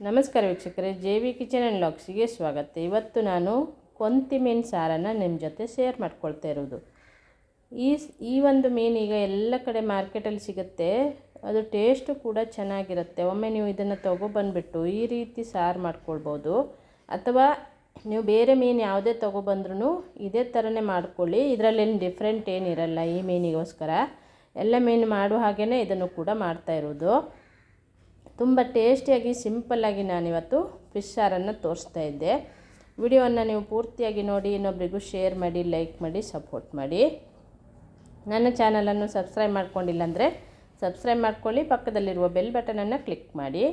ನಮಸ್ಕಾರ ವೀಕ್ಷಕರೇ J V kitchen and ಲಾಕ್ಸಿಗೆ ಸ್ವಾಗತ. ಇವತ್ತು ನಾನು ಕೊಂತಿ ಮೀನು ಸಾರನ್ನು ನಿಮ್ಮ ಜೊತೆ ಶೇರ್ ಮಾಡ್ಕೊಳ್ತಾ ಇರೋದು. ಈ ಈ ಒಂದು ಮೀನು ಈಗ ಎಲ್ಲ ಕಡೆ ಮಾರ್ಕೆಟಲ್ಲಿ ಸಿಗುತ್ತೆ. ಅದು ಟೇಸ್ಟು ಕೂಡ ಚೆನ್ನಾಗಿರುತ್ತೆ. ಒಮ್ಮೆ ನೀವು ಇದನ್ನು ತೊಗೊಬಂದ್ಬಿಟ್ಟು ಈ ರೀತಿ ಸಾರು ಮಾಡ್ಕೊಳ್ಬೋದು. ಅಥವಾ ನೀವು ಬೇರೆ ಮೀನು ಯಾವುದೇ ತೊಗೊಬಂದ್ರೂ ಇದೇ ಥರನೇ ಮಾಡ್ಕೊಳ್ಳಿ. ಇದರಲ್ಲೇನು ಡಿಫ್ರೆಂಟ್ ಏನಿರಲ್ಲ ಈ ಮೀನಿಗೋಸ್ಕರ. ಎಲ್ಲ ಮೀನು ಮಾಡುವ ಹಾಗೆಯೇ ಇದನ್ನು ಕೂಡ ಮಾಡ್ತಾ ಇರೋದು. ತುಂಬ ಟೇಸ್ಟಿಯಾಗಿ ಸಿಂಪಲ್ಲಾಗಿ ನಾನಿವತ್ತು ಫಿಶ್ ಸಾರನ್ನು ತೋರಿಸ್ತಾ ಇದ್ದೆ. ವಿಡಿಯೋವನ್ನು ನೀವು ಪೂರ್ತಿಯಾಗಿ ನೋಡಿ, ಇನ್ನೊಬ್ರಿಗೂ ಶೇರ್ ಮಾಡಿ, ಲೈಕ್ ಮಾಡಿ, ಸಪೋರ್ಟ್ ಮಾಡಿ. ನನ್ನ ಚಾನಲನ್ನು ಸಬ್ಸ್ಕ್ರೈಬ್ ಮಾಡ್ಕೊಂಡಿಲ್ಲ ಅಂದರೆ ಸಬ್ಸ್ಕ್ರೈಬ್ ಮಾಡ್ಕೊಳ್ಳಿ, ಪಕ್ಕದಲ್ಲಿರುವ ಬೆಲ್ ಬಟನನ್ನು ಕ್ಲಿಕ್ ಮಾಡಿ.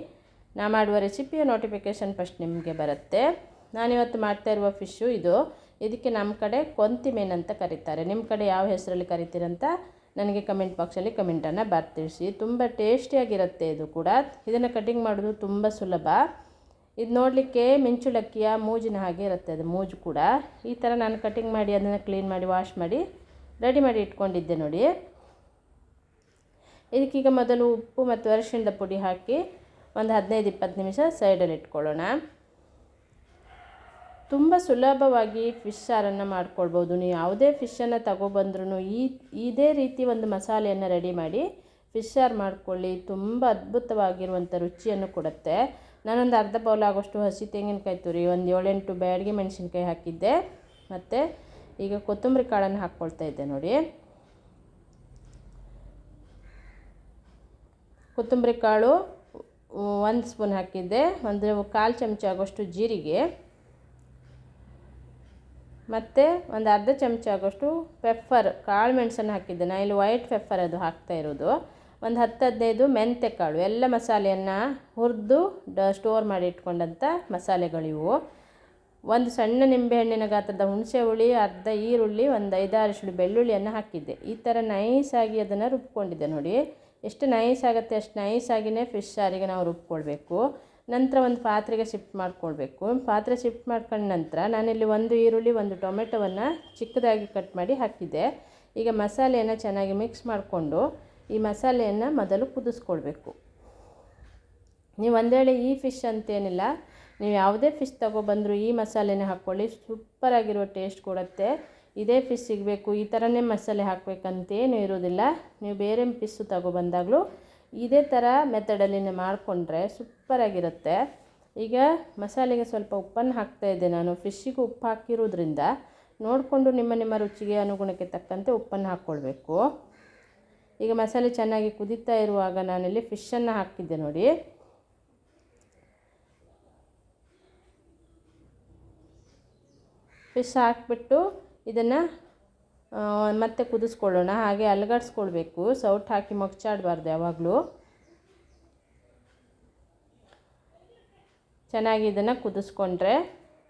ನಾ ಮಾಡುವ ರೆಸಿಪಿಯ ನೋಟಿಫಿಕೇಷನ್ ಫಸ್ಟ್ ನಿಮಗೆ ಬರುತ್ತೆ. ನಾನಿವತ್ತು ಮಾಡ್ತಾ ಇರುವ ಫಿಶ್ಶು ಇದು. ಇದಕ್ಕೆ ನಮ್ಮ ಕಡೆ ಕೊಂತಿ ಅಂತ ಕರೀತಾರೆ. ನಿಮ್ಮ ಕಡೆ ಯಾವ ಹೆಸರಲ್ಲಿ ಕರಿತೀರಂತ ನನಗೆ ಕಮೆಂಟ್ ಬಾಕ್ಸಲ್ಲಿ ಕಮೆಂಟನ್ನು ಬರ್ತಿಳಿಸಿ ತುಂಬ ಟೇಸ್ಟಿಯಾಗಿರುತ್ತೆ ಇದು ಕೂಡ. ಇದನ್ನು ಕಟಿಂಗ್ ಮಾಡೋದು ತುಂಬ ಸುಲಭ. ಇದು ನೋಡಲಿಕ್ಕೆ ಮಿಂಚುಳಕ್ಕಿಯ ಮೂಜಿನ ಹಾಗೆ ಇರುತ್ತೆ ಅದು ಮೂಜು ಕೂಡ. ಈ ಥರ ನಾನು ಕಟಿಂಗ್ ಮಾಡಿ ಅದನ್ನು ಕ್ಲೀನ್ ಮಾಡಿ, ವಾಶ್ ಮಾಡಿ, ರೆಡಿ ಮಾಡಿ ಇಟ್ಕೊಂಡಿದ್ದೆ ನೋಡಿ. ಇದಕ್ಕೀಗ ಮೊದಲು ಉಪ್ಪು ಮತ್ತು ಅರಿಶಿಣದ ಪುಡಿ ಹಾಕಿ ಒಂದು ಹದಿನೈದು ಇಪ್ಪತ್ತು ನಿಮಿಷ ಸೈಡಲ್ಲಿ ಇಟ್ಕೊಳ್ಳೋಣ. ತುಂಬ ಸುಲಭವಾಗಿ ಫಿಶ್ ಸಾರನ್ನು ಮಾಡ್ಕೊಳ್ಬೋದು. ನೀವು ಯಾವುದೇ ಫಿಶನ್ನು ತಗೊಬಂದ್ರೂ ಈ, ಇದೇ ರೀತಿ ಒಂದು ಮಸಾಲೆಯನ್ನು ರೆಡಿ ಮಾಡಿ ಫಿಶ್ ಸಾರು ಮಾಡ್ಕೊಳ್ಳಿ. ತುಂಬ ಅದ್ಭುತವಾಗಿರುವಂಥ ರುಚಿಯನ್ನು ಕೊಡುತ್ತೆ. ನಾನೊಂದು ಅರ್ಧ ಬೌಲ್ ಆಗೋಷ್ಟು ಹಸಿ ತೆಂಗಿನಕಾಯಿ ತುರಿ, ಒಂದು ಏಳೆಂಟು ಬ್ಯಾಡಿಗೆ ಮೆಣಸಿನ್ಕಾಯಿ ಹಾಕಿದ್ದೆ. ಮತ್ತು ಈಗ ಕೊತ್ತಂಬರಿ ಕಾಳನ್ನು ಹಾಕ್ಕೊಳ್ತಾ ಇದ್ದೆ ನೋಡಿ. ಕೊತ್ತಂಬರಿ ಕಾಳು, ಒಂದು ಸ್ಪೂನ್ ಹಾಕಿದ್ದೆ. ಒಂದು ಕಾಲು ಚಮಚ ಆಗೋಷ್ಟು ಜೀರಿಗೆ. ಮತ್ತು ಒಂದು ಅರ್ಧ ಚಮಚ ಆಗೋಷ್ಟು ಪೆಪ್ಪರ್ ಕಾಳು ಮೆಣಸನ್ನು ಹಾಕಿದ್ದೆ ನಾನು ಇಲ್ಲಿ ವೈಟ್ ಪೆಪ್ಪರ್ ಅದು ಹಾಕ್ತಾ ಇರೋದು. ಒಂದು ಹತ್ತು ಹದಿನೈದು ಮೆಂತ್ಯ ಕಾಳು ಎಲ್ಲ ಮಸಾಲೆಯನ್ನು ಹುರಿದು ಡ ಸ್ಟೋರ್ ಮಾಡಿ ಇಟ್ಕೊಂಡಂಥ ಮಸಾಲೆಗಳಿವು ಒಂದು ಸಣ್ಣ ನಿಂಬೆಹಣ್ಣಿನ ಗಾತ್ರದ ಹುಣಸೆ ಹುಳಿ, ಅರ್ಧ ಈರುಳ್ಳಿ, ಒಂದು ಐದಾರು ಸುಳಿ ಬೆಳ್ಳುಳ್ಳಿಯನ್ನು ಹಾಕಿದ್ದೆ. ಈ ಥರ ನೈಸಾಗಿ ಅದನ್ನು ರುಬ್ಕೊಂಡಿದ್ದೆ ನೋಡಿ. ಎಷ್ಟು ನೈಸ್ ಆಗುತ್ತೆ, ಅಷ್ಟು ನೈಸಾಗಿಯೇ ಫಿಶ್ ಸಾರಿಗೆ ನಾವು ರುಬ್ಕೊಳ್ಬೇಕು. ನಂತರ ಒಂದು ಪಾತ್ರೆಗೆ ಶಿಫ್ಟ್ ಮಾಡ್ಕೊಳ್ಬೇಕು. ಪಾತ್ರೆ ಶಿಫ್ಟ್ ಮಾಡ್ಕೊಂಡ ನಂತರ ನಾನಿಲ್ಲಿ ಒಂದು ಈರುಳ್ಳಿ, ಒಂದು ಟೊಮೆಟೊವನ್ನು ಚಿಕ್ಕದಾಗಿ ಕಟ್ ಮಾಡಿ ಹಾಕಿದ್ದೆ. ಈಗ ಮಸಾಲೆಯನ್ನು ಚೆನ್ನಾಗಿ ಮಿಕ್ಸ್ ಮಾಡಿಕೊಂಡು ಈ ಮಸಾಲೆಯನ್ನು ಮೊದಲು ಕುದಿಸ್ಕೊಳ್ಬೇಕು. ನೀವು ಒಂದೇಳೆ ಈ ಫಿಶ್ ಅಂತೇನಿಲ್ಲ, ನೀವು ಯಾವುದೇ ಫಿಶ್ ತೊಗೊಬಂದರೂ ಈ ಮಸಾಲೆನೇ ಹಾಕ್ಕೊಳ್ಳಿ. ಸೂಪರಾಗಿರೋ ಟೇಸ್ಟ್ ಕೊಡುತ್ತೆ. ಇದೇ ಫಿಶ್ ಸಿಗಬೇಕು, ಈ ಥರನೇ ಮಸಾಲೆ ಹಾಕಬೇಕಂತೇನು ಇರೋದಿಲ್ಲ ನೀವು ಬೇರೆ ಫಿಶ್ಶು ತಗೊಬಂದಾಗಲೂ ಇದೇ ಥರ ಮೆಥಡಲ್ಲಿ ಮಾಡಿಕೊಂಡ್ರೆ ಸೂಪರಾಗಿರುತ್ತೆ ಈಗ ಮಸಾಲೆಗೆ ಸ್ವಲ್ಪ ಉಪ್ಪನ್ನು ಹಾಕ್ತಾ ಇದ್ದೆ ನಾನು. ಫಿಶ್ಶಿಗೆ ಉಪ್ಪು ಹಾಕಿರೋದ್ರಿಂದ ನೋಡಿಕೊಂಡು ನಿಮ್ಮ ನಿಮ್ಮ ರುಚಿಗೆ ಅನುಗುಣಕ್ಕೆ ತಕ್ಕಂತೆ ಉಪ್ಪನ್ನು ಹಾಕ್ಕೊಳ್ಬೇಕು. ಈಗ ಮಸಾಲೆ ಚೆನ್ನಾಗಿ ಕುದೀತಾ ಇರುವಾಗ ನಾನಿಲ್ಲಿ ಫಿಶನ್ನು ಹಾಕಿದ್ದೆ ನೋಡಿ. ಫಿಶ್ ಹಾಕಿಬಿಟ್ಟು ಇದನ್ನು ಮತ್ತೆ ಕುದಿಸ್ಕೊಳ್ಳೋಣ. ಹಾಗೆ ಅಲಗಡಿಸ್ಕೊಳ್ಬೇಕು. ಸೌಟ್ ಹಾಕಿ ಮಗ್ಚಾಡಬಾರ್ದು ಯಾವಾಗಲೂ. ಚೆನ್ನಾಗಿ ಇದನ್ನು ಕುದಿಸ್ಕೊಂಡ್ರೆ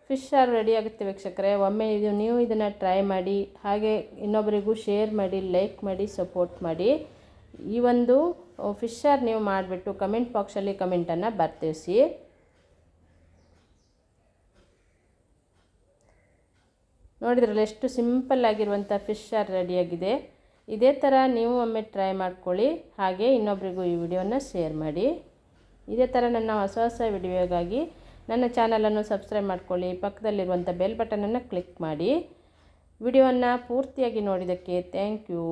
ಫಿಶ್ ಸಾರು ರೆಡಿ ಆಗುತ್ತೆ ವೀಕ್ಷಕರೇ. ಒಮ್ಮೆ ಇದು ನೀವು ಇದನ್ನು ಟ್ರೈ ಮಾಡಿ, ಹಾಗೆ ಇನ್ನೊಬ್ಬರಿಗೂ ಶೇರ್ ಮಾಡಿ ಲೈಕ್ ಮಾಡಿ ಸಪೋರ್ಟ್ ಮಾಡಿ. ಈ ಒಂದು ಫಿಶ್ ನೀವು ಮಾಡಿಬಿಟ್ಟು ಕಮೆಂಟ್ ಬಾಕ್ಸಲ್ಲಿ ಕಮೆಂಟನ್ನು ಬರ್ತಿಳಿಸಿ ನೋಡಿದ್ರಲ್ಲ, ಎಷ್ಟು ಸಿಂಪಲ್ ಆಗಿರುವಂಥ ಫಿಶ್ ಸಾರು ರೆಡಿಯಾಗಿದೆ ಇದೇ ಥರ ನೀವು ಒಮ್ಮೆ ಟ್ರೈ ಮಾಡ್ಕೊಳ್ಳಿ. ಹಾಗೆ ಇನ್ನೊಬ್ರಿಗೂ ಈ ವಿಡಿಯೋನ ಶೇರ್ ಮಾಡಿ. ಇದೇ ಥರ ನನ್ನ ಹೊಸ ಹೊಸ ವಿಡಿಯೋಗಾಗಿ ನನ್ನ ಚಾನಲನ್ನು ಸಬ್ಸ್ಕ್ರೈಬ್ ಮಾಡ್ಕೊಳ್ಳಿ. ಪಕ್ಕದಲ್ಲಿರುವಂಥ ಬೆಲ್ ಬಟನನ್ನು ಕ್ಲಿಕ್ ಮಾಡಿ. ವಿಡಿಯೋವನ್ನು ಪೂರ್ತಿಯಾಗಿ ನೋಡಿದ್ದಕ್ಕೆ ಥ್ಯಾಂಕ್ ಯು.